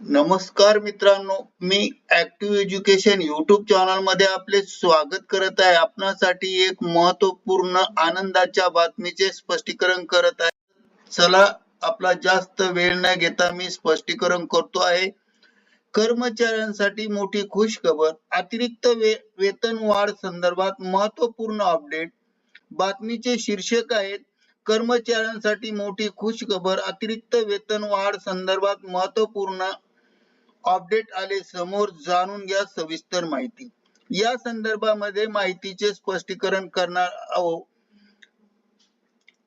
नमस्कार मित्रांनो मी ऍक्टिव्ह एज्युकेशन युट्यूब चॅनलमध्ये आपले स्वागत करत आहे. आपणासाठी एक महत्त्वपूर्ण आनंदाच्या बातमीचे स्पष्टीकरण करत आहे. चला आपला जास्त वेळ न घेता मी स्पष्टीकरण करतो आहे. कर्मचाऱ्यांसाठी मोठी खुश खबर अतिरिक्त वे, वेतन वाढ संदर्भात महत्त्वपूर्ण अपडेट बातमीचे शीर्षक आहेत कर्मचाऱ्यांसाठी मोठी खुश खबर अतिरिक्त वेतन वाढ संदर्भात महत्त्वपूर्ण अपडेट आले समोर जाणून घ्या सविस्तर माहिती. या संदर्भामध्ये माहितीचे स्पष्टीकरण करणार आहोत.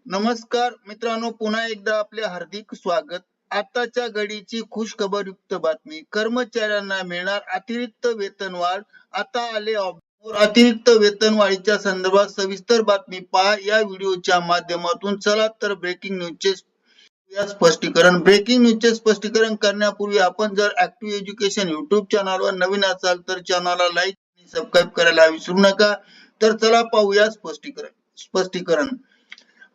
नमस्कार मित्रांनो पुन्हा एकदा आपले हार्दिक स्वागत. आताच्या घडीची खुश युक्त बातमी. कर्मचाऱ्यांना मिळणार अतिरिक्त वेतन वाढ आता आले अतिरिक्त वेतनवाढीच्या संदर्भात सविस्तर बातमी पहा. या व्हिडिओच्या माध्यमातून चला तर ब्रेकिंग न्यूजचे स्पष्टीकरण ब्रेकिंग न्यूजचे स्पष्टीकरण करण्यापूर्वी आपण जर ऍक्टिव्ह एज्युकेशन युट्यूब चॅनलवर नवीन असाल तर चॅनलला लाईक आणि सबस्क्राईब करायला विसरू नका. तर चला पाहूया स्पष्टीकरण स्पष्टीकरण.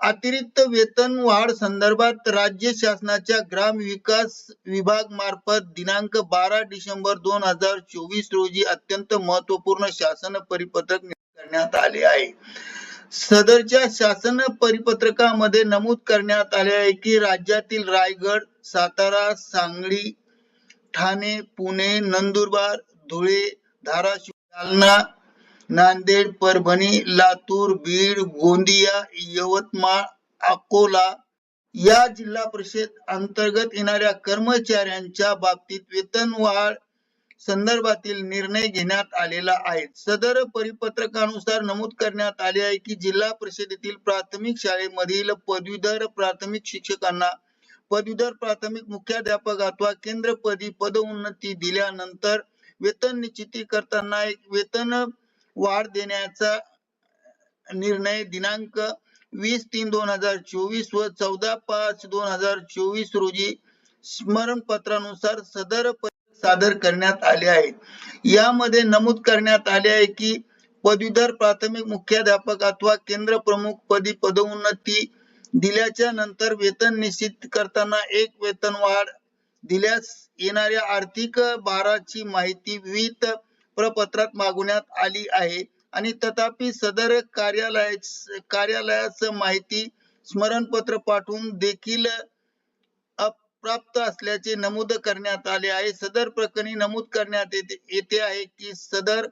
अतिरिक्त वेतन वाढ संदर्भात राज्य शासनाच्या ग्राम विकास विभाग मार्फत दिनांक बारा डिसेंबर दोन हजार चोवीस रोजी अत्यंत महत्त्वपूर्ण शासन परिपत्रक करण्यात आले आहे. सदरच्या शासन परिपत्रकामध्ये नमूद करण्यात आले आहे की राज्यातील रायगड सातारा सांगली ठाणे पुणे नंदुरबार धुळे धाराशिव जालना नांदेड परभणी लातूर बीड गोंदिया यवतमाळ अकोला या जिल्हा परिषद अंतर्गत येणाऱ्या कर्मचाऱ्यांच्या बाबतीत वेतन वाढ संदर्भातील निर्णय घेण्यात आलेला आहे. सदर परिपत्रकानुसार नमूद करण्यात आले आहे की जिल्हा परिषदेतील प्राथमिक शाळेमधील पदवीधर प्राथमिक शिक्षकांना पदवीधर प्राथमिक मुख्याध्यापक अथवा केंद्रपदी पदोन्नती दिल्यानंतर वेतन निश्चिती करताना एक वेतन वाढ देण्याचा निर्णय दिनांक वीस तीन दोन हजार चोवीस व चौदा पाच दोन हजार चोवीस रोजी स्मरणपत्रानुसार सदर सादर करण्यात आले आहे. यामध्ये नमूद करण्यात आले आहे की पदवीधर प्राथमिक मुख्याध्यापक अथवा केंद्र प्रमुख पदी पदोन्नती दिल्याच्या नंतर वेतन निश्चित करताना एक वेतन वाढ दिल्यास येणाऱ्या आर्थिक भाराची माहिती विविध प्रपत्रात मागवण्यात आली आहे. आणि तथापि सदर कार्यालय कार्यालयास माहिती स्मरणपत्र पाठवून देखील प्राप्त असल्याचे नमूद करण्यात आले आहे. सदर प्रकरणी नमूद करण्यात येते आहे की सदर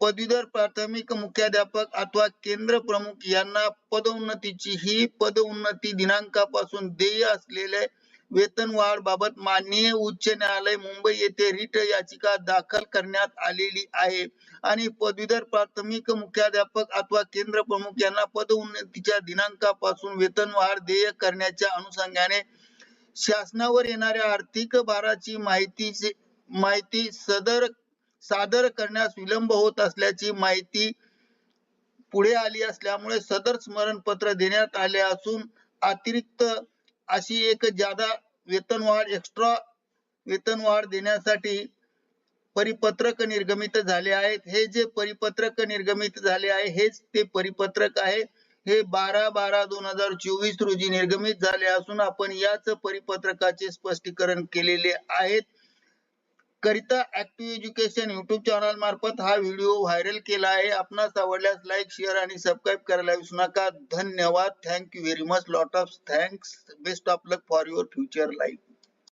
पदवीधर प्राथमिक मुख्याध्यापक अथवा केंद्र प्रमुख यांना पदोन्नतीची ही पदोन्नती दिनांकापासून देय असलेले वेतन वाढ बाबत माननीय उच्च न्यायालय मुंबई येथे रिट याचिका दाखल करण्यात आलेली आहे. आणि पदवीधर प्राथमिक मुख्याध्यापक अथवा केंद्र प्रमुख यांना पदोन्नतीच्या दिनांकापासून वेतन वाढ देय करण्याच्या अनुषंगाने शासनावर येणाऱ्या आर्थिक भाराची माहिती माहिती सदर सादर करण्यास विलंब होत असल्याची माहिती पुढे आली असल्यामुळे सदर स्मरणपत्र देण्यात आले असून अतिरिक्त अशी एक जादा वेतनवाढ एक्स्ट्रा वेतनवाढ देण्यासाठी परिपत्रक निर्गमित झाले आहेत. हे जे परिपत्रक निर्गमित झाले आहे हेच ते परिपत्रक आहे. हे बारा बारा दोन हजार चोवीस रोजी निर्गमित झाले असून आपण याच परिपत्रकाचे स्पष्टीकरण केलेले आहेत. करिता ऍक्टिव्ह एज्युकेशन युट्यूब चॅनल मार्फत हा व्हिडिओ व्हायरल केला आहे. आपणास आवडल्यास लाईक शेअर आणि सबस्क्राईब करायला विसरू नका. धन्यवाद. Thank you very much lot of thanks best of luck for your future life